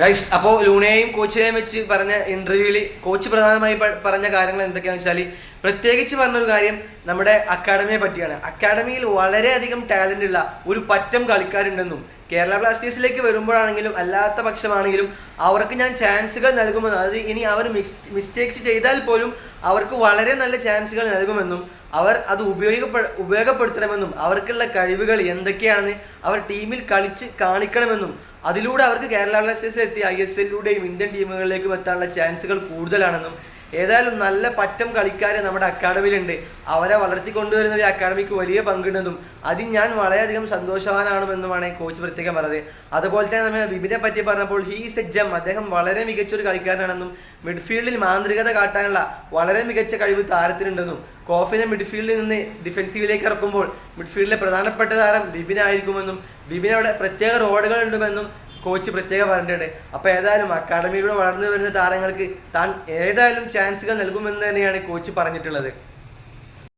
Guys അപ്പോൾ ലൂണയെയും കോച്ചിനെയും വെച്ച് പറഞ്ഞ ഇന്റർവ്യൂവിൽ കോച്ച് പ്രധാനമായി പറഞ്ഞ കാര്യങ്ങൾ എന്തൊക്കെയാണെന്ന് വെച്ചാൽ പ്രത്യേകിച്ച് പറഞ്ഞൊരു കാര്യം നമ്മുടെ അക്കാഡമിയെ പറ്റിയാണ്. അക്കാഡമിയിൽ വളരെയധികം ടാലന്റ് ഉള്ള ഒരു പറ്റം കളിക്കാരുണ്ടെന്നും കേരള ബ്ലാസ്റ്റേഴ്സിലേക്ക് വരുമ്പോഴാണെങ്കിലും അല്ലാത്ത പക്ഷമാണെങ്കിലും അവർക്ക് ഞാൻ ചാൻസുകൾ നൽകുമെന്നും അത് ഇനി അവർ മിസ്റ്റേക്സ് ചെയ്താൽ പോലും അവർക്ക് വളരെ നല്ല ചാൻസുകൾ നൽകുമെന്നും അവർ അത് ഉപയോഗപ്പെ ഉപയോഗപ്പെടുത്തണമെന്നും അവർക്കുള്ള കഴിവുകൾ എന്തൊക്കെയാണെന്ന് അവർ ടീമിൽ കളിച്ച് കാണിക്കണമെന്നും അതിലൂടെ അവർക്ക് കേരള ബ്ലാസ്റ്റേഴ്സിലെത്തി ഐ എസ് എല്ലിലൂടെയും ഇന്ത്യൻ ടീമുകളിലേക്കും എത്താനുള്ള ചാൻസുകൾ കൂടുതലാണെന്നും ഏതായാലും നല്ല പറ്റം കളിക്കാർ നമ്മുടെ അക്കാഡമിയിലുണ്ട്. അവരെ വളർത്തിക്കൊണ്ടുവരുന്നതിൽ അക്കാഡമിക്ക് വലിയ പങ്കിടുന്നതും അതിൽ ഞാൻ വളരെയധികം സന്തോഷവാനാണെന്നുമാണ് കോച്ച് പ്രത്യേകം പറഞ്ഞത്. അതുപോലെ തന്നെ നമ്മൾ വിപിനെ പറ്റി പറഞ്ഞപ്പോൾ ഹീസ് എ ജം അദ്ദേഹം വളരെ മികച്ചൊരു കളിക്കാരനാണെന്നും മിഡ്ഫീൽഡിൽ മാന്ത്രികത കാട്ടാനുള്ള വളരെ മികച്ച കഴിവ് താരത്തിനുണ്ടെന്നും കോഫിനെ മിഡ്ഫീൽഡിൽ നിന്ന് ഡിഫൻസീവിലേക്ക് ഇറക്കുമ്പോൾ മിഡ്ഫീൽഡിലെ പ്രധാനപ്പെട്ട താരം ബിബിനായിരിക്കുമെന്നും ബിബിനവിടെ പ്രത്യേക റോഡുകൾ ഉണ്ടെന്നും കോച്ച് പ്രത്യേകം പറഞ്ഞിട്ടുണ്ട്. അപ്പോൾ ഏതായാലും അക്കാഡമിയിലൂടെ വളർന്നു വരുന്ന താരങ്ങൾക്ക് താൻ ഏതായാലും ചാൻസുകൾ നൽകുമെന്ന് തന്നെയാണ് കോച്ച് പറഞ്ഞിട്ടുള്ളത്.